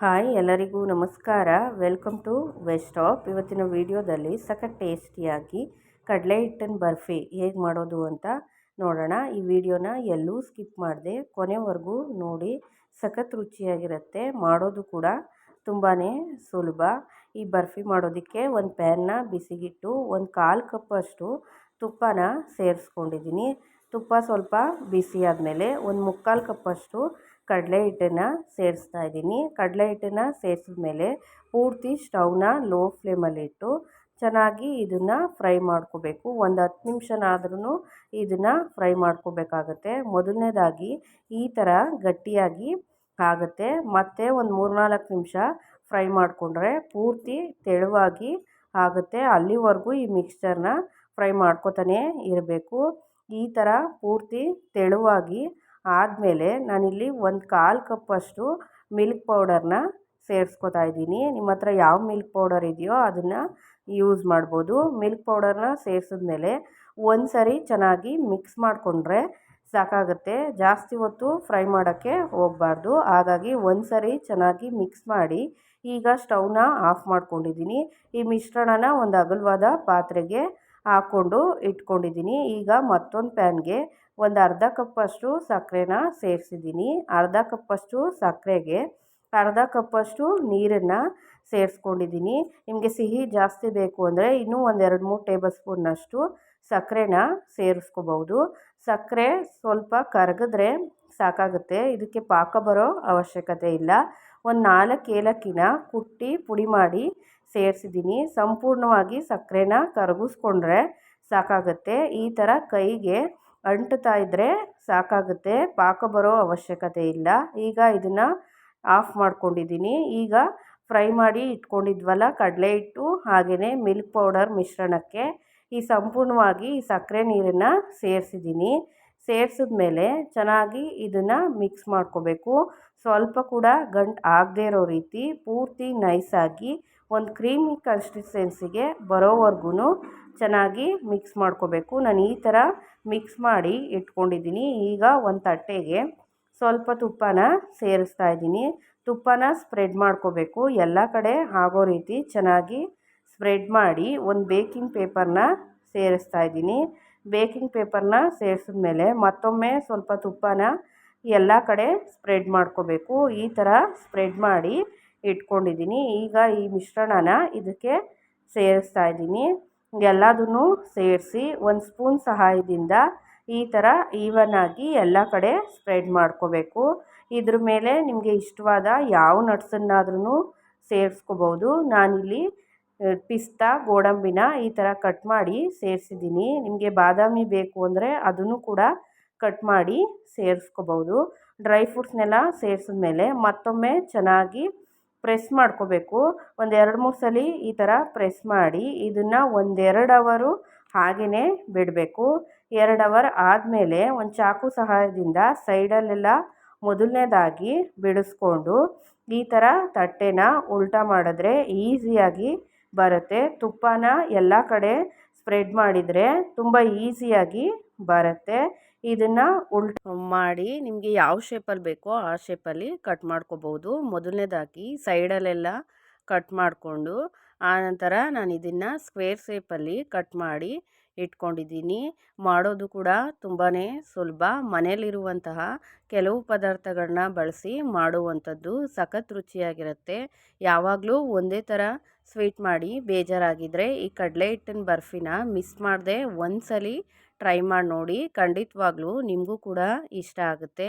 Hi ಎಲ್ಲರಿಗೂ ನಮಸ್ಕಾರ. Welcome to West ವೆಸ್ಟಾಪ್ ಇವತ್ತಿನ ವಿಡಿಯೋದಲ್ಲಿ ಸಖತ್ ಟೇಸ್ಟಿಯಾಗಿ ಕಡಲೆ ಹಿಟ್ಟಿನ ಬರ್ಫಿ ಹೇಗೆ ಮಾಡೋದು ಅಂತ ನೋಡೋಣ. ಈ ವಿಡಿಯೋನ ಎಲ್ಲೂ ಸ್ಕಿಪ್ ಮಾಡಿದೆ ಕೊನೆವರೆಗೂ ನೋಡಿ. ಸಖತ್ ರುಚಿಯಾಗಿರುತ್ತೆ. ಮಾಡೋದು ಕೂಡ ತುಂಬಾ ಸುಲಭ. ಈ ಬರ್ಫಿ ಮಾಡೋದಕ್ಕೆ ಒಂದು ಪ್ಯಾನ್ನ ಬಿಸಿಗಿಟ್ಟು ಒಂದು ಕಾಲು ಕಪ್ಪಷ್ಟು ತುಪ್ಪನ ಸೇರಿಸ್ಕೊಂಡಿದ್ದೀನಿ. ತುಪ್ಪ ಸ್ವಲ್ಪ ಬಿಸಿ ಆದಮೇಲೆ ಒಂದು ಮುಕ್ಕಾಲು ಕಪ್ಪಷ್ಟು ಕಡಲೆ ಹಿಟ್ಟನ್ನು ಸೇರಿಸ್ತಾ ಇದ್ದೀನಿ. ಕಡಲೆ ಹಿಟ್ಟನ್ನು ಸೇರಿಸಿದ್ಮೇಲೆ ಪೂರ್ತಿ ಸ್ಟೌವ್ನ ಲೋ ಫ್ಲೇಮಲ್ಲಿಟ್ಟು ಚೆನ್ನಾಗಿ ಇದನ್ನು ಫ್ರೈ ಮಾಡ್ಕೋಬೇಕು. ಒಂದು ಹತ್ತು ನಿಮಿಷನಾದ್ರೂ ಇದನ್ನು ಫ್ರೈ ಮಾಡ್ಕೋಬೇಕಾಗತ್ತೆ. ಮೊದಲನೇದಾಗಿ ಈ ಥರ ಗಟ್ಟಿಯಾಗಿ ಆಗುತ್ತೆ. ಮತ್ತು ಒಂದು ಮೂರು ನಾಲ್ಕು ನಿಮಿಷ ಫ್ರೈ ಮಾಡಿಕೊಂಡ್ರೆ ಪೂರ್ತಿ ತೆಳುವಾಗಿ ಆಗುತ್ತೆ. ಅಲ್ಲಿವರೆಗೂ ಈ ಮಿಕ್ಸ್ಚರ್ನ ಫ್ರೈ ಮಾಡ್ಕೊತಾನೆ ಇರಬೇಕು. ಈ ಥರ ಪೂರ್ತಿ ತೆಳುವಾಗಿ ಆದಮೇಲೆ ನಾನಿಲ್ಲಿ ಒಂದು ಕಾಲು ಕಪ್ಪಷ್ಟು ಮಿಲ್ಕ್ ಪೌಡರ್ನ ಸೇರಿಸ್ಕೊತಾ ಇದ್ದೀನಿ. ನಿಮ್ಮ ಹತ್ರ ಯಾವ ಮಿಲ್ಕ್ ಪೌಡರ್ ಇದೆಯೋ ಅದನ್ನು ಯೂಸ್ ಮಾಡ್ಬೋದು. ಮಿಲ್ಕ್ ಪೌಡರ್ನ ಸೇರಿಸಿದ್ಮೇಲೆ ಒಂದು ಸರಿ ಚೆನ್ನಾಗಿ ಮಿಕ್ಸ್ ಮಾಡಿಕೊಂಡ್ರೆ ಸಾಕಾಗುತ್ತೆ. ಜಾಸ್ತಿ ಹೊತ್ತು ಫ್ರೈ ಮಾಡೋಕ್ಕೆ ಹೋಗಬಾರ್ದು. ಹಾಗಾಗಿ ಒಂದು ಸರಿ ಚೆನ್ನಾಗಿ ಮಿಕ್ಸ್ ಮಾಡಿ ಈಗ ಸ್ಟೌವ್ನ ಆಫ್ ಮಾಡ್ಕೊಂಡಿದ್ದೀನಿ. ಈ ಮಿಶ್ರಣನ ಒಂದು ಅಗಲವಾದ ಪಾತ್ರೆಗೆ ಹಾಕ್ಕೊಂಡು ಇಟ್ಕೊಂಡಿದ್ದೀನಿ. ಈಗ ಮತ್ತೊಂದು ಪ್ಯಾನ್ಗೆ ಒಂದು ಅರ್ಧ ಕಪ್ಪಷ್ಟು ಸಕ್ಕರೆನ ಸೇರಿಸಿದ್ದೀನಿ. ಅರ್ಧ ಕಪ್ಪಷ್ಟು ಸಕ್ಕರೆಗೆ ಅರ್ಧ ಕಪ್ಪಷ್ಟು ನೀರನ್ನು ಸೇರಿಸ್ಕೊಂಡಿದ್ದೀನಿ. ನಿಮಗೆ ಸಿಹಿ ಜಾಸ್ತಿ ಬೇಕು ಅಂದರೆ ಇನ್ನೂ ಒಂದೆರಡು ಮೂರು ಟೇಬಲ್ ಸ್ಪೂನಷ್ಟು ಸಕ್ಕರೆನ ಸೇರಿಸ್ಕೋಬಹುದು. ಸಕ್ಕರೆ ಸ್ವಲ್ಪ ಕರಗಿದ್ರೆ ಸಾಕಾಗುತ್ತೆ. ಇದಕ್ಕೆ ಪಾಕ ಬರೋ ಅವಶ್ಯಕತೆ ಇಲ್ಲ. ಒಂದು ನಾಲ್ಕು ಏಲಕ್ಕಿನ ಕುಟ್ಟಿ ಪುಡಿ ಮಾಡಿ ಸೇರಿಸಿದ್ದೀನಿ. ಸಂಪೂರ್ಣವಾಗಿ ಸಕ್ಕರೆನ ಕರಗಿಸ್ಕೊಂಡ್ರೆ ಸಾಕಾಗುತ್ತೆ. ಈ ಥರ ಕೈಗೆ ಅಂಟುತ್ತಾ ಇದ್ದರೆ ಸಾಕಾಗುತ್ತೆ. ಪಾಕ ಬರೋ ಅವಶ್ಯಕತೆ ಇಲ್ಲ. ಈಗ ಇದನ್ನು ಆಫ್ ಮಾಡ್ಕೊಂಡಿದ್ದೀನಿ. ಈಗ ಫ್ರೈ ಮಾಡಿ ಇಟ್ಕೊಂಡಿದ್ವಲ್ಲ, ಕಡಲೆ ಹಿಟ್ಟು ಹಾಗೆಯೇ ಮಿಲ್ಕ್ ಪೌಡರ್ ಮಿಶ್ರಣಕ್ಕೆ ಈ ಸಂಪೂರ್ಣವಾಗಿ ಈ ಸಕ್ಕರೆ ನೀರನ್ನು ಸೇರಿಸಿದ್ದೀನಿ. ಸೇರಿಸಿದ್ಮೇಲೆ ಚೆನ್ನಾಗಿ ಇದನ್ನು ಮಿಕ್ಸ್ ಮಾಡ್ಕೋಬೇಕು. ಸ್ವಲ್ಪ ಕೂಡ ಗಂಟು ಆಗದೇ ಇರೋ ರೀತಿ ಪೂರ್ತಿ ನೈಸಾಗಿ ಒಂದು ಕ್ರೀಮಿ ಕನ್ಸಿಸ್ಟೆನ್ಸಿಗೆ ಬರೋವರೆಗೂ ಚೆನ್ನಾಗಿ ಮಿಕ್ಸ್ ಮಾಡ್ಕೋಬೇಕು. ನಾನು ಈ ಥರ ಮಿಕ್ಸ್ ಮಾಡಿ ಇಟ್ಕೊಂಡಿದ್ದೀನಿ. ಈಗ ಒಂದು ತಟ್ಟೆಗೆ ಸ್ವಲ್ಪ ತುಪ್ಪನ ಸೇರಿಸ್ತಾ ಇದ್ದೀನಿ. ತುಪ್ಪನ ಸ್ಪ್ರೆಡ್ ಮಾಡ್ಕೋಬೇಕು. ಎಲ್ಲ ಕಡೆ ಆಗೋ ರೀತಿ ಚೆನ್ನಾಗಿ ಸ್ಪ್ರೆಡ್ ಮಾಡಿ ಒಂದು ಬೇಕಿಂಗ್ ಪೇಪರ್ನ ಸೇರಿಸ್ತಾ ಇದ್ದೀನಿ. ಬೇಕಿಂಗ್ ಪೇಪರ್ನ ಸೇರಿಸಿದ್ಮೇಲೆ ಮತ್ತೊಮ್ಮೆ ಸ್ವಲ್ಪ ತುಪ್ಪನ ಎಲ್ಲ ಕಡೆ ಸ್ಪ್ರೆಡ್ ಮಾಡ್ಕೋಬೇಕು. ಈ ಥರ ಸ್ಪ್ರೆಡ್ ಮಾಡಿ ಇಟ್ಕೊಂಡಿದ್ದೀನಿ. ಈಗ ಈ ಮಿಶ್ರಣನ ಇದಕ್ಕೆ ಸೇರಿಸ್ತಾ ಇದ್ದೀನಿ. ಎಲ್ಲದನ್ನು ಸೇರಿಸಿ ಒಂದು ಸ್ಪೂನ್ ಸಹಾಯದಿಂದ ಈ ಥರ ಆಗಿ ಎಲ್ಲ ಕಡೆ ಸ್ಪ್ರೆಡ್ ಮಾಡ್ಕೋಬೇಕು. ಇದ್ರ ಮೇಲೆ ನಿಮಗೆ ಇಷ್ಟವಾದ ಯಾವ ನಟ್ಸನ್ನಾದ್ರೂ ಸೇರಿಸ್ಕೋಬೋದು. ನಾನಿಲ್ಲಿ ಪಿಸ್ತಾ, ಗೋಡಂಬಿನ ಈ ಥರ ಕಟ್ ಮಾಡಿ ಸೇರಿಸಿದ್ದೀನಿ. ನಿಮಗೆ ಬಾದಾಮಿ ಬೇಕು ಅಂದರೆ ಅದನ್ನು ಕೂಡ ಕಟ್ ಮಾಡಿ ಸೇರಿಸ್ಕೋಬೋದು. ಡ್ರೈ ಫ್ರೂಟ್ಸ್ನೆಲ್ಲ ಸೇರಿಸಿದ್ಮೇಲೆ ಮತ್ತೊಮ್ಮೆ ಚೆನ್ನಾಗಿ ಪ್ರೆಸ್ ಮಾಡ್ಕೋಬೇಕು. ಒಂದು ಎರಡು ಮೂರು ಸಲ ಈ ಥರ ಪ್ರೆಸ್ ಮಾಡಿ ಇದನ್ನು ಒಂದೆರಡು ಅವರು ಹಾಗೆಯೇ ಬಿಡಬೇಕು. ಎರಡು ಅವರ್ ಆದಮೇಲೆ ಒಂದು ಚಾಕು ಸಹಾಯದಿಂದ ಸೈಡಲ್ಲೆಲ್ಲ ಮೊದಲನೇದಾಗಿ ಬಿಡಿಸ್ಕೊಂಡು ಈ ಥರ ತಟ್ಟೆನ ಉಲ್ಟಾ ಮಾಡಿದ್ರೆ ಈಸಿಯಾಗಿ ಬರುತ್ತೆ. ತುಪ್ಪನ ಎಲ್ಲ ಕಡೆ ಸ್ಪ್ರೆಡ್ ಮಾಡಿದರೆ ತುಂಬ ಈಸಿಯಾಗಿ ಬರುತ್ತೆ. ಇದನ್ನು ಉಲ್ಟ್ ಮಾಡಿ ನಿಮಗೆ ಯಾವ ಶೇಪಲ್ಲಿ ಬೇಕೋ ಆ ಶೇಪಲ್ಲಿ ಕಟ್ ಮಾಡ್ಕೋಬೋದು ಮೊದಲನೇದಾಗಿ ಸೈಡಲ್ಲೆಲ್ಲ ಕಟ್ ಮಾಡಿಕೊಂಡು ಆನಂತರ ನಾನು ಇದನ್ನು ಸ್ಕ್ವೇರ್ ಶೇಪಲ್ಲಿ ಕಟ್ ಮಾಡಿ ಇಟ್ಕೊಂಡಿದ್ದೀನಿ. ಮಾಡೋದು ಕೂಡ ತುಂಬಾ ಸುಲಭ. ಮನೆಯಲ್ಲಿರುವಂತಹ ಕೆಲವು ಪದಾರ್ಥಗಳನ್ನ ಬಳಸಿ ಮಾಡುವಂಥದ್ದು ಸಖತ್ ರುಚಿಯಾಗಿರುತ್ತೆ. ಯಾವಾಗಲೂ ಒಂದೇ ಥರ ಸ್ವೀಟ್ ಮಾಡಿ ಬೇಜಾರಾಗಿದ್ದರೆ ಈ ಕಡಲೆ ಹಿಟ್ಟಿನ ಬರ್ಫಿನ ಮಿಸ್ ಮಾಡದೆ ಒಂದ್ಸಲಿ ಟ್ರೈ ಮಾಡಿ ನೋಡಿ ಖಂಡಿತವಾಗ್ಲೂ ನಿಮಗೂ ಕೂಡ ಇಷ್ಟ ಆಗುತ್ತೆ.